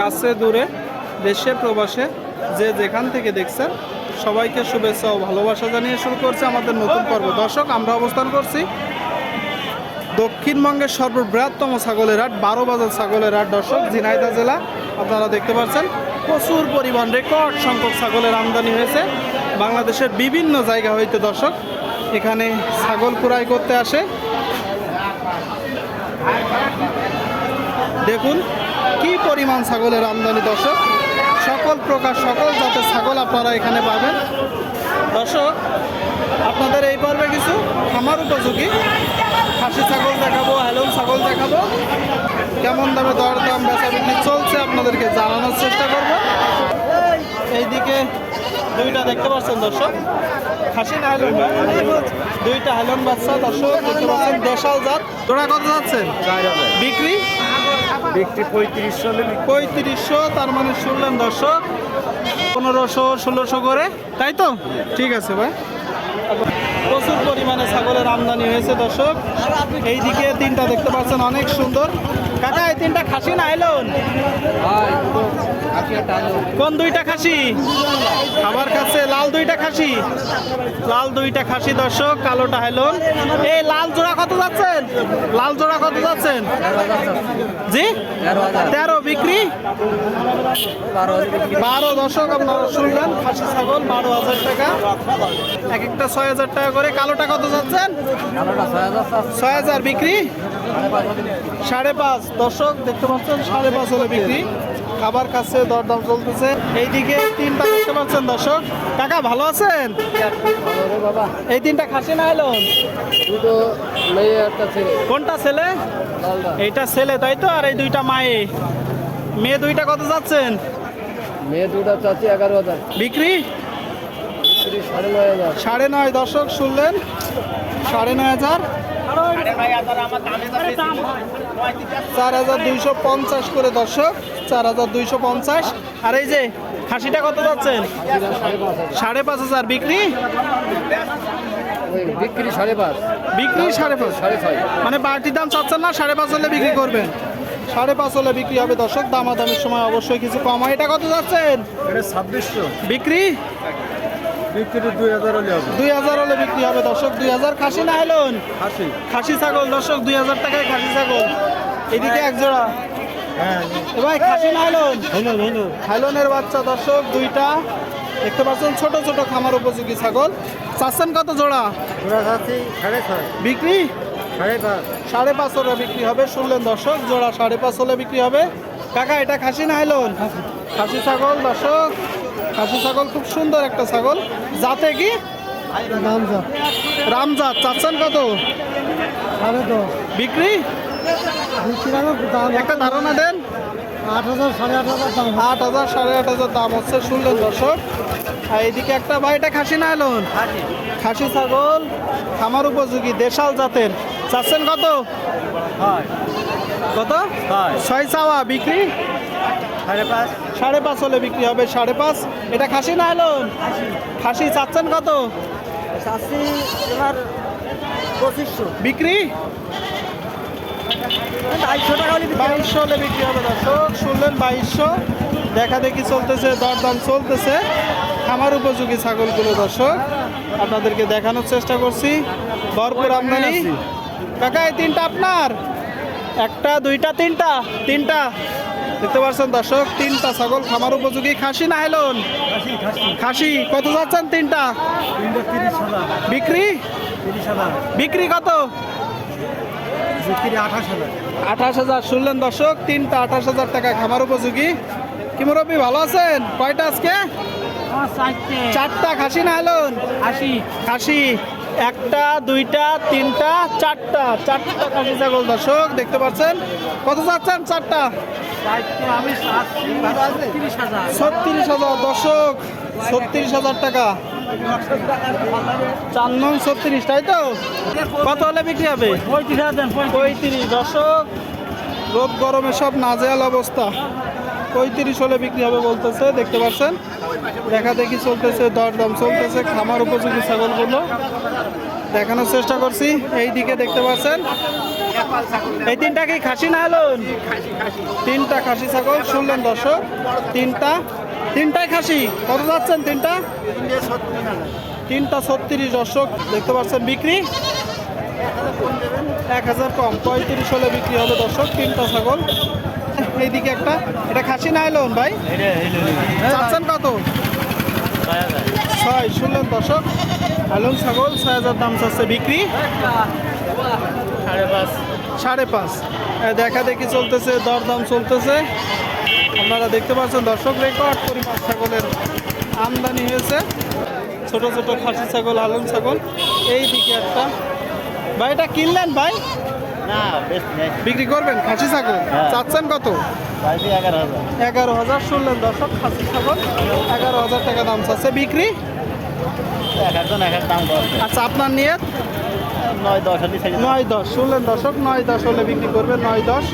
কাছে, দূরে, দেশে, প্রবাসে, যে যেখান থেকে দেখছেন, সবাইকে শুভেচ্ছা ও ভালোবাসা জানিয়ে শুরু করছে আমাদের নতুন পর্ব। দর্শক, আমরা অবস্থান করছি দক্ষিণবঙ্গের সর্ববৃহত্তম ছাগলের হাট, বারো বাজার ছাগলের হাট। দর্শক ঝিনাইদা জেলা, আপনারা দেখতে পাচ্ছেন, প্রচুর পরিমাণ রেকর্ড সংখ্যক ছাগলের আমদানি হয়েছে। বাংলাদেশের বিভিন্ন জায়গা হইতে দর্শক, এখানে ছাগল কুড়াই করতে আসে। দেখুন কি পরিমাণ ছাগলের আমদানি দর্শক? সকল প্রকার সকল জাতের ছাগল আপনারা এখানে পাবেন। দর্শক আপনাদের এই পর্বে কিছু খামার উপযোগী। খাসি ছাগল দেখাবো হ্যালোন ছাগল দেখাবো। কেমন দামে দর দাম বেচা বিক্রি চলছে আপনাদেরকে জানানোর চেষ্টা করব। এইদিকে দুইটা দেখতে পাচ্ছেন দর্শক। খাসি না হ্যালোন দুইটা হ্যালোন বাচ্চা দর্শক দেখতে পাচ্ছেন দেশাল জাত। তোরা কত যাচ্ছেন? বিক্রি? বিক্রি পঁয়ত্রিশশো পঁয়ত্রিশশো, তার মানে শুনলেন দশশো পনেরোশো, ষোলোশো করে, তাই তো? ঠিক আছে ভাই। প্রচুর পরিমাণে ছাগলের আমদানি হয়েছে, দর্শক। এইদিকে তিনটা দেখতে পাচ্ছেন, অনেক সুন্দর। কাকা, এই তিনটা খাসি না এলোন কোন দুইটা খাসি? আমার কাছে লাল দুইটা খাসি। লাল দুইটা খাসি, দর্শক, কালোটা হেলন এই লাল জোড়া কত যাচ্ছেন? লাল জোড়া কত যাচ্ছেন? জি? তেরো বিক্রি? বারো, দর্শক, আপনারা শুনলেন, খাসি, ছাগল, বারো হাজার টাকা। এক একটা ছয় হাজার টাকা করে কালোটা কত যাচ্ছেন? ছয় হাজার বিক্রি? সাড়ে পাঁচ দর্শক দেখতে পাচ্ছেন সাড়ে পাঁচ হলে বিক্রি। খাবার কাছে দরদাম চলতেছে। এইদিকে তিনটা দেখতে পাচ্ছেন দর্শক। কাকা ভালো আছেন? এই তিনটা খাসি না এলো কোনটা ছেলে? এইটা ছেলে তাই তো? আর এই দুইটা মায়ে। মেয়ে দুইটা কত যাচ্ছেন? মেয়ে দুটো চাচ্ছি এগারো হাজার। বিক্রি? সাড়ে নয় দর্শক শুনলেন সাড়ে নয় হাজার। চার হাজার দুইশো পঞ্চাশ করে দর্শক চার হাজার দুইশো পঞ্চাশ। আর এই যে খাসিটা কত যাচ্ছেন? সাড়ে পাঁচ হাজার। বিক্রি? বিক্রি সাড়ে পাঁচ। বিক্রি সাড়ে পাঁচ। সাড়ে ছয়। মানে বাড়তি দাম চাচ্ছেন না সাড়ে পাঁচ হলে বিক্রি করবেন। সাড়ে পাঁচ হলে বিক্রি হবে দর্শক দামাদামির সময় অবশ্যই কিছু কম হয়। এটা কত যাচ্ছেন? ছাব্বিশশো। বিক্রি? বিক্রি দুই হাজার হলে হবে। দুই হাজার হলে বিক্রি হবে। দর্শক দুই হাজার খাসি না হেলুন আশি খাসি ছাগল। দর্শক দুই হাজার টাকায় খাসি ছাগল। এদিকে এক জোড়া। হ্যাঁ। ভাই খাসি না হেলুন হাইলনের বাচ্চা দর্শক দুইটা। দেখতে পাচ্ছেন ছোট ছোট খামার উপযোগী ছাগল। চাচ্ছেন কত জোড়া? বিক্রি? সাড়ে পাঁচ। হলে বিক্রি হবে শুনলেন দর্শক জোড়া সাড়ে পাঁচ হলে বিক্রি হবে। কাকা এটা খাসি না হাইলন খাসি ছাগল দর্শক। খাসি ছাগল খুব সুন্দর একটা ছাগল। যাতে কি? রামজাত। চাচ্ছেন কত? সাড়ে দশ। বিক্রি? একটা ধারণা দেন। আট হাজার সাড়ে আট হাজার দাম আট হাজার সাড়ে আট হাজার দাম হচ্ছে শুনলেন দর্শক। আর এইদিকে একটা ভাই এটা খাসি না এলন? খাসি। ছাগল খামার উপযোগী দেশাল জাতের। চাচ্ছেন কত? কত? হয় ছয় চাওয়া বিক্রি? সাড়ে পাঁচ সাড়ে পাঁচ হলে বিক্রি হবে সাড়ে পাঁচ। এটা খাসি না এলন খাসি চাচ্ছেন কত? চাচ্ছি তোমার পঁচিশশো। বিক্রি? বাইশশো টাকা হলে বাইশশো হলে বিক্রি হবে দর্শক। শুনলেন বাইশশো। দেখা দেখি চলতেছে দরদাম চলতেছে। খামার উপযোগী ছাগলগুলো দর্শক। আপনাদেরকে দেখানোর চেষ্টা করছি। ভরপুর আমদানি। কাকা এই তিনটা আপনার? একটা দুইটা তিনটা? তিনটা? দেখতে পাচ্ছেন দর্শক তিনটা ছাগল খামার উপযোগী। খাসি না হেলন? খাসি খাসি। খাসি কত যাচ্ছেন তিনটা? বিক্রি? বিক্রি কত? আঠাশ হাজার। শুনলেন দর্শক তিনটা আঠাশ হাজার টাকা খামার উপযোগী। কি মুরব্বী ভালো আছেন? কয়টা আজকে? চারটা। খাসি না এলন আশি খাসি একটা দুইটা তিনটা চারটা। চারটা খাসি ছাগল দর্শক দেখতে পাচ্ছেন। কত যাচ্ছেন চারটা? ছত্রিশ হাজার। দর্শক ছত্রিশ হাজার টাকা। চার নং ছত্রিশ তাই তো? কত হলে বিক্রি হবে? পঁয়ত্রিশ পঁয়ত্রিশ। দশক রোদ গরমে সব নাজেয়াল অবস্থা। পঁয়ত্রিশ হলে বিক্রি হবে বলতেছে দেখতে পাচ্ছেন? দেখা দেখি চলতেছে দরদাম চলতেছে খামার উপযোগী ছাগলগুলো। দেখানোর চেষ্টা করছি। এই দিকে দেখতে পাচ্ছেন। এই তিনটা কি খাসি না হলো তিনটা খাসি ছাগল শুনলেন দর্শক। তিনটা। তিনটাই খাসি। কত যাচ্ছেন তিনটা? তিনটা ছত্রিশ দর্শক দেখতে পাচ্ছেন বিক্রি। এক হাজার কম পঁয়ত্রিশ হলে বিক্রি হবে দর্শক তিনটা ছাগল। এইদিকে একটা। এটা খাসি না এলো ভাই? চাচ্ছেন কত? ছয় শুনলেন দর্শক? আলুন ছাগল ছয় হাজার দাম চাচ্ছে বিক্রি। সাড়ে পাঁচ। সাড়ে পাঁচ দেখা দেখি চলতেছে দরদাম চলতেছে। আপনারা দেখতে পাচ্ছেন দর্শক রেকর্ড পরিমাণ ছাগলের আমদানি হয়েছে। ছোট ছোট খাসি ছাগল আলুন ছাগল। এই দিকে একটা। ভাই এটা কিনলেন ভাই? না বিক্রি করবেন? খাসি ছাগল? হ্যাঁ। চাচ্ছেন কত? এগারো হাজার শুনলেন দর্শক খাসি ছাগল। এগারো হাজার টাকা দাম চাচ্ছে বিক্রি। এক একজন এক এক দাম করছে আচ্ছা আপনার নিয়ে নয় দশ ছেড়ে নয় দশ শুনলেন দশক নয় দশ হলে বিক্রি করবে নয় দশ।